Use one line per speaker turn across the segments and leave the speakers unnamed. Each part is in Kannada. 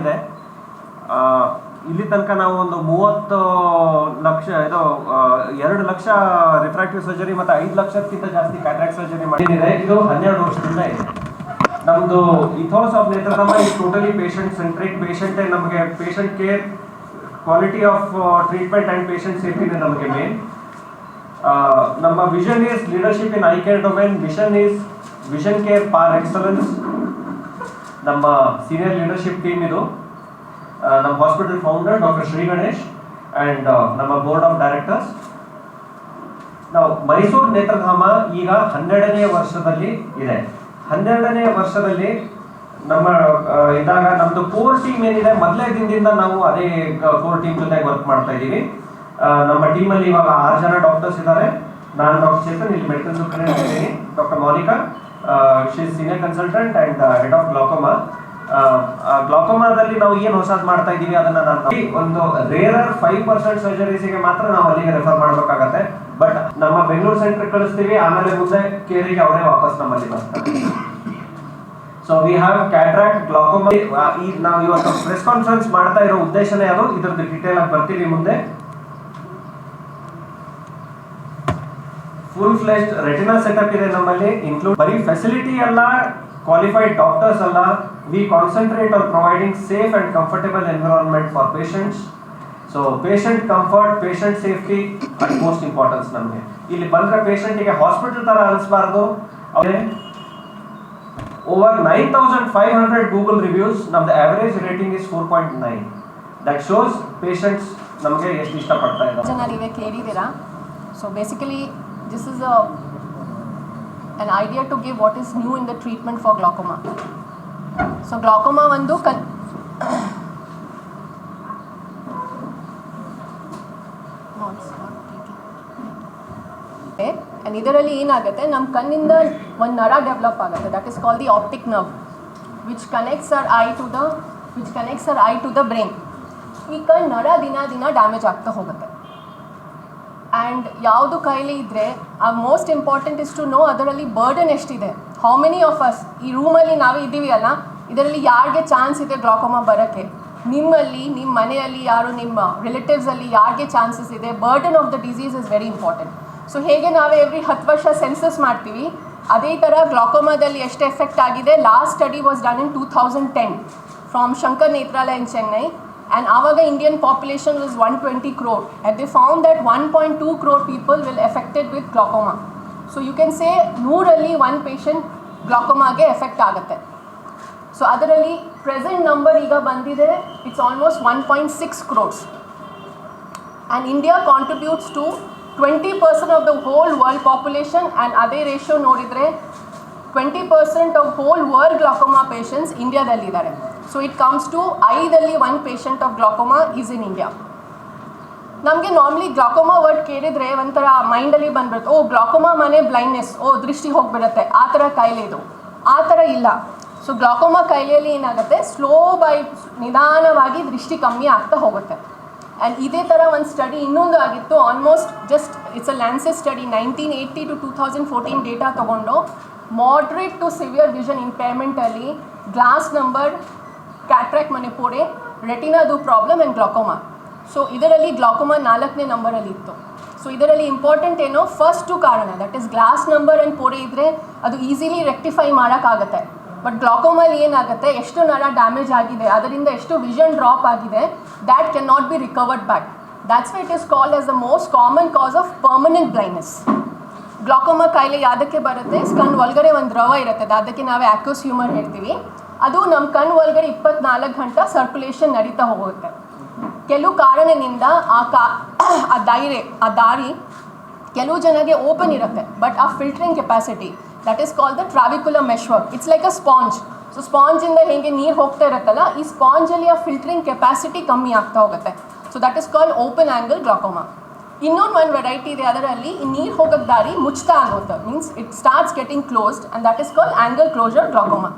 ಇದೆ. ಇಲ್ಲಿ ತನಕ ನಾವು ಒಂದು ಮೂವತ್ತು ಲಕ್ಷ, ಇದು ಎರಡು ಲಕ್ಷ ರಿಫ್ರಾಕ್ಟಿವ್ ಸರ್ಜರಿ ಮತ್ತೆ ಐದು ಲಕ್ಷಕ್ಕಿಂತ ಜಾಸ್ತಿ ಕ್ಯಾಟ್ರಾಕ್ಟ್ ಸರ್ಜರಿ ಮಾಡಿದೆ ಇದು ಹನ್ನೆರಡು ವರ್ಷದಿಂದ ಇದೆ. ನಮ್ದು ethos of Nethradhama is totally patient centric patient ನಮಗೆ patient care quality of treatment and patient safety ನಮಗೆ ಮೇನ್ ನಮ್ಮ vision is leadership in eye care domain vision is vision care par excellence ನಮ್ಮ ಸೀನಿಯರ್ ಲೀಡರ್ಶಿಪ್ ಟೀಮ್ ಇದು. ನಮ್ಮ hospital founder doctor Shri Ganesh and ನಮ್ಮ ಬೋರ್ಡ್ ಆಫ್ ಡೈರೆಕ್ಟರ್ಸ್ ನಾವು ಮೈಸೂರು ನೇತ್ರಧಾಮ ಈಗ ಹನ್ನೆರಡನೇ ವರ್ಷದಲ್ಲಿ ಇದೆ. ಹನ್ನೆರಡನೇ ವರ್ಷದಲ್ಲಿ ನಮ್ಮ ಇದ್ದಾಗ ನಮ್ಮದು ಕೋರ್ ಟೀಮ್ ಏನಿದೆ, ಮೊದಲೇ ದಿನದಿಂದ ನಾವು ಅದೇ ಕೋರ್ ಟೀಮ್ ಜೊತೆ ವರ್ಕ್ ಮಾಡ್ತಾ ಇದ್ದೀವಿ. ನಮ್ಮ ಟೀಮಲ್ಲಿ ಇವಾಗ ಆರು ಜನ ಡಾಕ್ಟರ್ಸ್ ಇದ್ದಾರೆ. ನಾನು ಡಾಕ್ಟರ್ ಚೇತನ್, ಇಲ್ಲಿ ಮೆಡಿಕಲ್ ಸೂಪರಿಂಟೆಂಡೆಂಟ್ ಇದ್ದೀನಿ. Doctor Monika she senior consultant and head of glaucoma ಗ್ಲಾಕೋಮಾದಲ್ಲಿ ನಾವು ಏನು ಹೊಸದು ಮಾಡ್ತಾ ಇದೀವಿ ಅದನ್ನ ನಾನು ಒಂದು ರೇರರ್ ಫೈವ್ ಪರ್ಸೆಂಟ್ ಸರ್ಜರೀಸ್ಗೆ ಮಾತ್ರ ನಾವು ಅಲ್ಲಿಗೆ ರೆಫರ್ ಮಾಡಬೇಕಾಗತ್ತೆ. ಬಟ್ ನಮ್ಮ ಬೆಂಗಳೂರು ಸೆಂಟರ್ ಕಳಿಸ್ತೀವಿ. ಆಮೇಲೆ ಮುಂದೆ ಕೇರಿಗೆ ಅವರೇ ವಾಪಸ್ ನಮ್ಮಲ್ಲಿ ಬರ್ತಾರೆ. So we have cataract glaucoma ನಾವು ಇವತ್ತು ಪ್ರೆಸ್ ಕಾನ್ಫರೆನ್ಸ್ ಮಾಡ್ತಾ ಇರೋ ಉದ್ದೇಶನೇ ಅದು. ಇದ್ರದ್ದು ಡೀಟೇಲ್ ಆಗಿ ಬರ್ತೀವಿ ಮುಂದೆ. ಫುಲ್ ಫ್ಲೆಶ್ಡ್ ರೆಟಿನಾ ಸೆಟಪ್ ಇದೆ ನಮ್ಮಲ್ಲಿ ಇನ್ಕ್ಲೂಡ್ ಬರೀ ಫೆಸಿಲಿಟಿ ಅಲ್ಲ ಕ್ವಾಲಿಫೈಡ್ ಡಾಕ್ಟರ್ಸ್ ಅಲ್ಲ we concentrate on providing safe and comfortable environment for patients so patient comfort patient safety at most importance ನಮಗೆ. ಇಲ್ಲಿ ಬಂದ್ರೆ ಪೇಷಂಟಿಗೆ ಹಾಸ್ಪಿಟಲ್ ತರ ಅನಿಸ್ಬಾರ್ದು. ಅವ್ರಿಗೆ over nine thousand five hundred Google reviews ನಮ್ದು average rating is four point nine that shows patients ನಮಗೆ ಎಷ್ಟು ಇಷ್ಟಪಡ್ತಾ ಇದ್ದಾರೆ.
ಜನ so basically this is a an idea to give what is new in the treatment for glaucoma. So glaucoma ಒಂದು ಕನ್ ಆ್ಯಂಡ್ ಇದರಲ್ಲಿ ಏನಾಗುತ್ತೆ ನಮ್ಮ ಕಣ್ಣಿಂದ ಒಂದು ನರ ಡೆವಲಪ್ ಆಗುತ್ತೆ that is call the optic nerve which connects our eye to the which connects our eye to the brain ಈ ಕಣ್ಣು ನರ ದಿನ ದಿನ ಡ್ಯಾಮೇಜ್ ಆಗ್ತಾ ಹೋಗುತ್ತೆ ಆ್ಯಂಡ್ ಯಾವುದು ಕೈಲಿ ಇದ್ದರೆ ಆ most important is to know ಅದರಲ್ಲಿ ಬರ್ಡನ್ ಎಷ್ಟಿದೆ. ಹೌ ಮೆನಿ ಆಫ್ ಅಸ್ ಈ ರೂಮಲ್ಲಿ ನಾವೇ ಇದ್ದೀವಿ ಅಲ್ಲ, ಇದರಲ್ಲಿ ಯಾರಿಗೆ ಚಾನ್ಸ್ ಇದೆ ಗ್ಲಾಕೋಮಾ ಬರೋಕ್ಕೆ? ನಿಮ್ಮಲ್ಲಿ ನಿಮ್ಮ ಮನೆಯಲ್ಲಿ ಯಾರು, ನಿಮ್ಮ ರಿಲೇಟಿವ್ಸಲ್ಲಿ ಯಾರಿಗೆ ಚಾನ್ಸಸ್ ಇದೆ? Burden of the disease is very important so ಹೇಗೆ ನಾವೇ ಎವ್ರಿ ಹತ್ತು ವರ್ಷ ಸೆನ್ಸಸ್ ಮಾಡ್ತೀವಿ? ಅದೇ ಥರ ಗ್ಲಾಕೋಮಾದಲ್ಲಿ ಎಷ್ಟು ಎಫೆಕ್ಟ್ ಆಗಿದೆ? Last study was done in two thousand ten from Shankar Nethralaya in Chennai and ಆವಾಗ Indian population was 120 crore. And they found that 1.2 crore people will affected with glaucoma. So you can say ನೂರಲ್ಲಿ ಒನ್ ಪೇಷಂಟ್ ಗ್ಲಾಕೋಮಾಗೆ ಎಫೆಕ್ಟ್ ಆಗುತ್ತೆ. ಸೊ ಅದರಲ್ಲಿ ಪ್ರೆಸೆಂಟ್ ನಂಬರ್ ಈಗ ಬಂದಿದೆ. It's almost one point six crores and India contributes to twenty percent of the whole world population and ಅದೇ ರೇಷಿಯೋ ನೋಡಿದರೆ twenty percent of whole world glaucoma patients ಇಂಡಿಯಾದಲ್ಲಿದ್ದಾರೆ so it comes to ಐದಲ್ಲಿ one patient of glaucoma is in India ನಮಗೆ ನಾರ್ಮಲಿ ಗ್ಲಾಕೋಮಾ ವರ್ಡ್ ಕೇಳಿದರೆ ಒಂಥರ ಮೈಂಡಲ್ಲಿ ಬಂದ್ಬಿಡುತ್ತೆ. ಓ ಗ್ಲಾಕೋಮಾ ಮನೆ ಬ್ಲೈಂಡ್ನೆಸ್ ಓ, ದೃಷ್ಟಿ ಹೋಗಿಬಿಡುತ್ತೆ. ಆ ಥರ ಕಾಯಿಲೆ ಇದು. ಆ ಥರ ಇಲ್ಲ. ಸೊ ಗ್ಲಾಕೋಮಾ ಕಾಯಿಲೆಯಲ್ಲಿ ಏನಾಗುತ್ತೆ? ಸ್ಲೋ ಬೈ ನಿಧಾನವಾಗಿ ದೃಷ್ಟಿ ಕಮ್ಮಿ ಆಗ್ತಾ ಹೋಗುತ್ತೆ. ಆ್ಯಂಡ್ ಇದೇ ಥರ ಒಂದು ಸ್ಟಡಿ ಇನ್ನೊಂದು ಆಗಿತ್ತು. Almost just it's a Lancet study nineteen eighty to two thousand fourteen data ತೊಗೊಂಡು ಮಾಡ್ರೇಟ್ ಟು ಸಿವಿಯರ್ ವಿಷನ್ ಇಂಪೇರ್ಮೆಂಟಲ್ಲಿ ಗ್ಲಾಸ್ ನಂಬರ್ ಕ್ಯಾಟ್ರಾಕ್ ಮನೆ ಪೋಡೆ ರೆಟಿನಾದು ಪ್ರಾಬ್ಲಮ್ ಆ್ಯಂಡ್ ಗ್ಲಾಕೋಮಾ ಸೊ ಇದರಲ್ಲಿ ಗ್ಲಾಕೋಮಾ ನಾಲ್ಕನೇ ನಂಬರಲ್ಲಿ ಇತ್ತು. ಸೊ ಇದರಲ್ಲಿ ಇಂಪಾರ್ಟೆಂಟ್ ಏನೋ ಫಸ್ಟು ಕಾರಣ. That is glass number and ಪೋರೆ ಇದ್ದರೆ ಅದು ಈಸಿಲಿ ರೆಕ್ಟಿಫೈ ಮಾಡೋಕ್ಕಾಗತ್ತೆ. ಬಟ್ ಗ್ಲಾಕೋಮಲ್ಲಿ ಏನಾಗುತ್ತೆ? ಎಷ್ಟು ನರ ಡ್ಯಾಮೇಜ್ ಆಗಿದೆ, ಅದರಿಂದ ಎಷ್ಟು ವಿಷನ್ ಡ್ರಾಪ್ ಆಗಿದೆ that can not be recovered back that's why it is called as the most common cause of permanent blindness glaucoma ಕಾಯಿಲೆ ಯಾವುದಕ್ಕೆ ಬರುತ್ತೆ? ಸ್ಕನ್ ಒಳಗಡೆ ಒಂದು ದ್ರವ ಇರುತ್ತೆ. ಅದಕ್ಕೆ ನಾವೇ ಆಕ್ಯೂಸ್ ಹ್ಯೂಮರ್ ಹೇಳ್ತೀವಿ. ಅದು ನಮ್ಮ ಕಣ್ಣು ಒಳಗಡೆ ಇಪ್ಪತ್ನಾಲ್ಕು ಗಂಟೆ ಸರ್ಕ್ಯುಲೇಷನ್ ನಡೀತಾ ಹೋಗುತ್ತೆ. ಕೆಲವು ಕಾರಣದಿಂದ ಆ ಕಾ, ಆ ದಾಯಿರೆ, ಆ ದಾರಿ ಕೆಲವು ಜನಗೆ ಓಪನ್ ಇರುತ್ತೆ ಬಟ್ ಆ filtering capacity that is call the trabecular meshwork it's like a sponge so ಸ್ಪಾಂಜಿಂದ ಹೇಗೆ ನೀರು ಹೋಗ್ತಾ ಇರುತ್ತಲ್ಲ, ಈ ಸ್ಪಾಂಜಲ್ಲಿ ಆ ಫಿಲ್ಟ್ರಿಂಗ್ ಕೆಪಾಸಿಟಿ ಕಮ್ಮಿ ಆಗ್ತಾ ಹೋಗುತ್ತೆ. So that is call open angle glaucoma ಇನ್ನೊಂದು ಒಂದು ವೆರೈಟಿ ಇದೆ, ಅದರಲ್ಲಿ ಈ ನೀರು ಹೋಗೋಕ್ಕೆ ದಾರಿ ಮುಚ್ತಾ ಆಗುತ್ತೆ. Means it starts getting closed and that is call angle closure glaucoma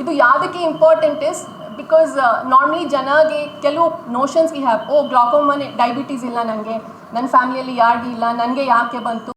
ಇದು ಯಾವುದಕ್ಕೆ ಇಂಪಾರ್ಟೆಂಟ್ ಇಸ್ ಬಿಕಾಸ್ ನಾರ್ಮಲಿ ಜನಗೆ ಕೆಲವು ನೋಷನ್ಸ್ ವಿ ಹ್ಯಾವ್ ಓ ಗ್ಲಾಕೋಮನ್ ಡಯಾಬಿಟೀಸ್ ಇಲ್ಲ ನನಗೆ ನನ್ನ ಫ್ಯಾಮಿಲಿಯಲ್ಲಿ ಯಾರಿಗೂ ಇಲ್ಲ. ನನಗೆ ಯಾಕೆ ಬಂತು?